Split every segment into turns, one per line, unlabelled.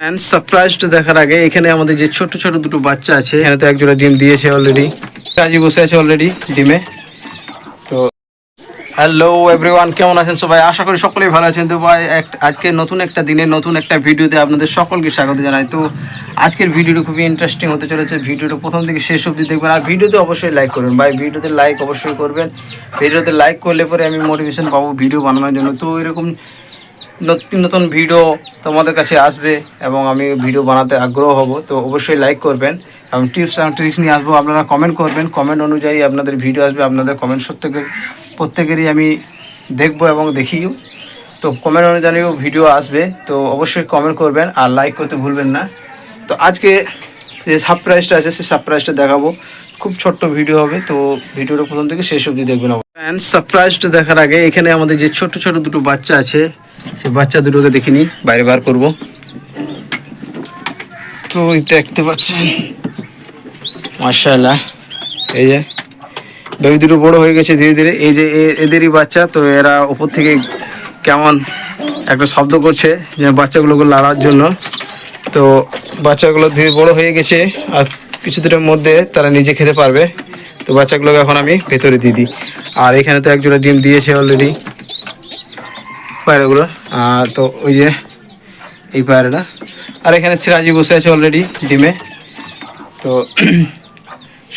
And সারপ্রাইজটা দেখার আগে, এখানে আমাদের যে ছোট ছোট দুটো বাচ্চা আছে, এখানে তো একজোড়া ডিম দিয়েছে অলরেডি কাজী বসে আছে অলরেডি ডিমে। তো হ্যালো এভরিওয়ান কেমন আছেন সবাই? আশা করি সকলেই ভালো আছেন। তো ভাই আজকে নতুন একটা দিনে, নতুন একটা ভিডিওতে আপনাদের সকলকে স্বাগত জানাই। তো, আজকের ভিডিওটা খুবই ইন্টারেস্টিং হতে চলেছে। ভিডিওটা প্রথম থেকে শেষ অবধি দেখবেন। আর ভিডিওতে অবশ্যই লাইক করবেন। ভাই, ভিডিওতে লাইক অবশ্যই করবেন। ভিডিওতে লাইক করলে পরে আমি মোটিভেশন পাবো ভিডিও বানানোর জন্য। তো এরকম নতুন নতুন ভিডিও তোমাদের কাছে আসবে এবং আমি ভিডিও বানাতে আগ্রহ হব, তো অবশ্যই লাইক করবেন। এবং টিপস এবং ট্রিক্স নিয়ে আসব, আপনারা কমেন্ট করবেন। কমেন্ট অনুযায়ী আপনাদের ভিডিও আসবে, আপনাদের কমেন্ট প্রত্যেকের প্রত্যেকেরই আমি দেখব এবং দেখিও। তো কমেন্ট অনুযায়ীও ভিডিও আসবে, তো অবশ্যই কমেন্ট করবেন আর লাইক করতে ভুলবেন না। তো আজকে যে সারপ্রাইজটা আছে, সেই সারপ্রাইজটা দেখাবো। খুব ছোট্ট ভিডিও হবে, তো ভিডিওটা প্রথম থেকে শেষ অবধি দেখবেন। অ্যান্ড সারপ্রাইজটা দেখার আগে এখানে আমাদের যে ছোট ছোট দুটো বাচ্চা আছে সেই বাচ্চা দুটোকে দেখিনি বাইরে বার করব। তো দেখতে পাচ্ছেন মার্শাল্লাহ এই যে বেবি দুটো বড় হয়ে গেছে ধীরে ধীরে। এই যে এদেরই বাচ্চা, তো এরা ওপর থেকে কেমন একটা শব্দ করছে, যে বাচ্চাগুলোকে লাড়ার জন্য। তো বাচ্চাগুলো ধীরে বড় হয়ে গেছে, আর কিছুদিনের মধ্যে তারা নিজে খেতে পারবে। তো বাচ্চাগুলোকে এখন আমি ভেতরে দিয়ে দিই। আর এখানে তো একজোড়া ডিম দিয়েছে অলরেডি পায়রাগুলো। আর তো ওই যে এই পায়রাটা। আর এখানে সিরাজি বসে আছে অলরেডি ডিমে। তো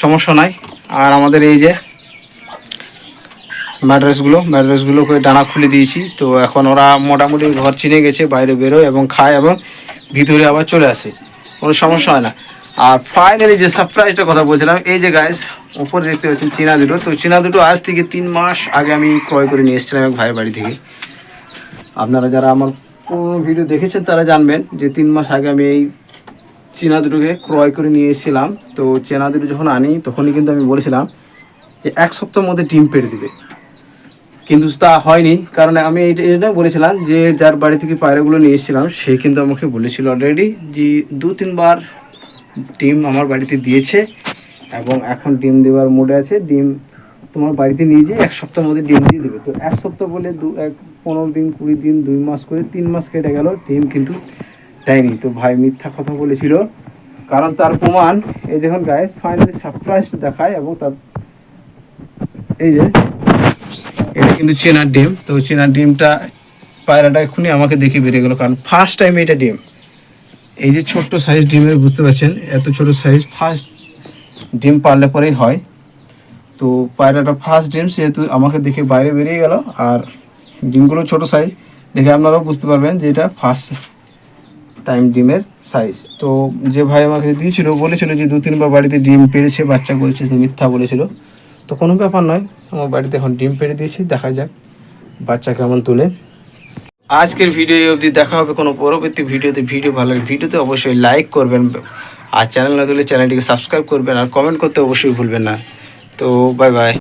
সমস্যা নাই। আর আমাদের এই যে ম্যাড্রেসগুলো, ম্যাড্রেসগুলোকে ডানা খুলে দিয়েছি। তো এখন ওরা মোটামুটি ঘর চিনে গেছে, বাইরে বেরোয় এবং খায় এবং ভিতরে আবার চলে আসে। কোনো সমস্যা হয় না। আর ফাইনালি যে সারপ্রাইজটা কথা বলছিলাম, এই যে গাইস উপরে দেখতে পাচ্ছেন চীনা দুটো। তো চীনা দুটো আজ থেকে তিন মাস আগে আমি ক্রয় করে নিয়ে এসেছিলাম এক ভাইয়ের বাড়ি থেকে। আপনারা যারা আমার পুরোনো ভিডিও দেখেছেন, তারা জানবেন যে তিন মাস আগে আমি এই চীনা দুটোকে ক্রয় করে নিয়ে এসেছিলাম। তো চেনা দুটো যখন আনি, তখনই কিন্তু আমি বলেছিলাম যে এক সপ্তাহের মধ্যে ডিম পেড়ে দিবে। কিন্তু তা হয়নি, কারণ আমি এটা বলেছিলাম যে যার বাড়ি থেকে পায়রাগুলো নিয়ে এসেছিলাম, সে কিন্তু আমাকে বলেছিল অলরেডি যে দু, তিনবার ডিম আমার বাড়িতে দিয়েছে এবং এখন ডিম দেওয়ার মোডে আছে। ডিম তোমার বাড়িতে নিয়ে যেয়ে এক সপ্তাহের মধ্যে ডিম দিয়ে দেবে। তো এক সপ্তাহ বলে দু, এক পনেরো দিন, কুড়ি দিন, দুই মাস করে, তিন মাস কেটে গেল, ডিম কিন্তু দেয়নি। তো ভাই মিথ্যা কথা বলেছিল। কারণ তার প্রমাণ, এই দেখুন গাইস ফাইনালি সারপ্রাইজ দেখায় এবং তার এই যে, এটা কিন্তু চেনার ডিম। তো চেনার ডিমটা পায়রাটা এক্ষুনি আমাকে দেখে বেরিয়ে গেলো। কারণ ফার্স্ট টাইম এটা ডিম। এই যে ছোট্ট সাইজ ডিমের, বুঝতে পারছেন? এত ছোট সাইজ ফার্স্ট ডিম পারলে পরেই হয়। তো পায়রাটা ফার্স্ট ডিম, সেহেতু আমাকে দেখে বাইরে বেরিয়ে গেল। আর ডিমগুলো ছোট সাইজ দেখে আপনারাও বুঝতে পারবেন যে এটা ফার্স্ট টাইম ডিমের সাইজ তো যে ভাই আমাকে দিয়েছিল, বলেছিল যে দু তিনবার বাড়িতে ডিম পেরেছে, বাচ্চা করেছে মিথ্যা বলেছিল। তো কোনো ব্যাপার নয়, আমার বাড়িতে এখন ডিম পেড়ে দিয়েছি, দেখা যাক বাচ্চা কেমন তুলে। আজকের ভিডিও অবধি দেখা হবে কোনো পরবর্তী ভিডিওতে। ভিডিও ভালো লাগে ভিডিওতে অবশ্যই লাইক করবেন, আর চ্যানেল না তুলে চ্যানেলটিকে সাবস্ক্রাইব করবেন, আর কমেন্ট করতে অবশ্যই ভুলবেন না। তো বাই বাই